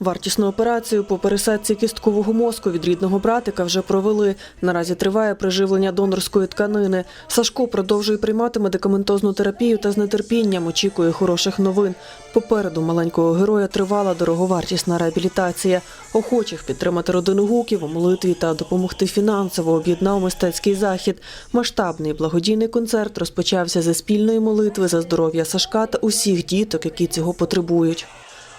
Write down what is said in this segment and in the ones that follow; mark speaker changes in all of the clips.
Speaker 1: Вартісну операцію по пересадці кісткового мозку від рідного братика вже провели. Наразі триває приживлення донорської тканини. Сашко продовжує приймати медикаментозну терапію та з нетерпінням очікує хороших новин. Попереду маленького героя тривала дороговартісна реабілітація. Охочих підтримати родину гуків у молитві та допомогти фінансово об'єднав мистецький захід. Масштабний благодійний концерт розпочався зі спільної молитви за здоров'я Сашка та усіх діток, які цього потребують.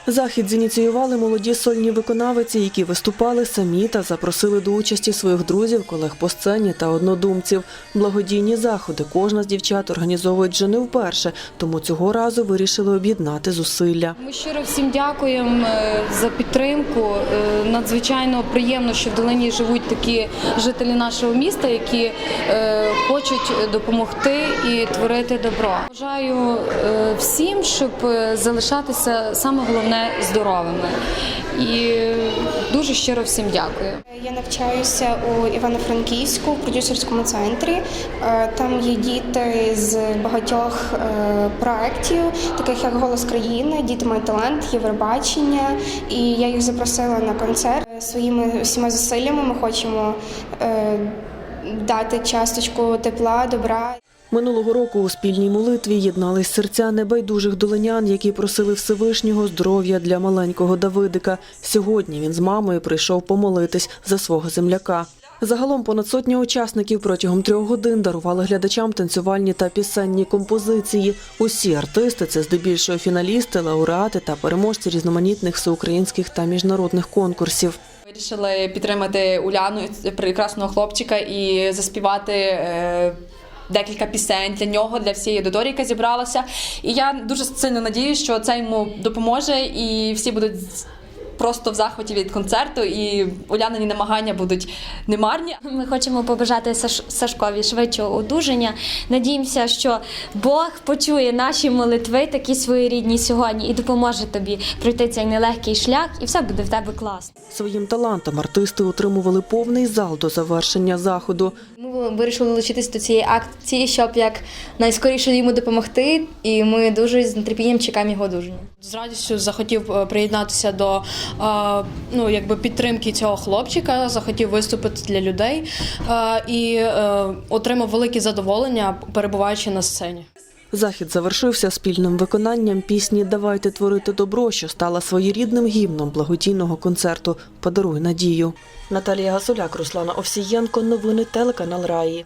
Speaker 1: Захід зініціювали молоді сольні виконавиці, які виступали самі та запросили до участі своїх друзів, колег по сцені та однодумців. Благодійні заходи кожна з дівчат організовують вже не вперше, тому цього разу вирішили об'єднати зусилля.
Speaker 2: Ми щиро всім дякуємо е, за підтримку. Е, Надзвичайно приємно, що в долині живуть такі жителі нашого міста, які е, хочуть допомогти і творити добро. Бажаю всім, щоб залишатися саме головне здоровими. І дуже щиро всим дякую.
Speaker 3: Я навчаюся у Івано-Франківську в продюсерському центрі. Е, Там є діти з багатьох е, проєктів, таких як Голос країни, Діти мають талант, Євробачення. І я їх запросила на концерт. Своїми всіма зусиллями ми хочемо е, дати часточку тепла, добра.
Speaker 1: Минулого року у спільній молитві єднались серця небайдужих долинян, які просили Всевишнього здоров'я для маленького Давидика. Сьогодні він з мамою прийшов помолитись за свого земляка. Загалом понад сотня учасників протягом трьох годин дарували глядачам танцювальні та пісенні композиції. Усі артисти це здебільшого фіналісти, лауреати та переможці різноманітних всеукраїнських та міжнародних конкурсів.
Speaker 4: Вирішили підтримати Уляну, прекрасного хлопчика, і заспівати. Декілька пісень для нього, для всієї аудиторії, яка зібралася. І я дуже сильно надію, що це йому допоможе, і всі будуть просто в захваті від концерту, і Улянині намагання будуть немарні.
Speaker 5: Ми хочемо побажати Саш- Сашкові швидшого одужання. Надіємося, що Бог почує наші молитви, такі своєрідні сьогодні, і допоможе тобі пройти цей нелегкий шлях, і все буде в тебе класно.
Speaker 1: Своїм талантом артисти утримували повний зал до завершення заходу.
Speaker 6: Ми вирішили долучитись до цієї акції, щоб як найскоріше йому допомогти, і ми дуже з нетерпінням чекаємо його одужання.
Speaker 7: З радістю захотів е, приєднатися до е, ну, якби підтримки цього хлопчика, захотів виступити для людей е, і отримав велике задоволення, перебуваючи на сцені.
Speaker 1: Захід завершився спільним виконанням пісні Давайте творити добро, що стала своєрідним гімном благодійного концерту Подаруй надію. Наталія Гасуляк, Руслана Овсієнко. Новини телеканал Раї.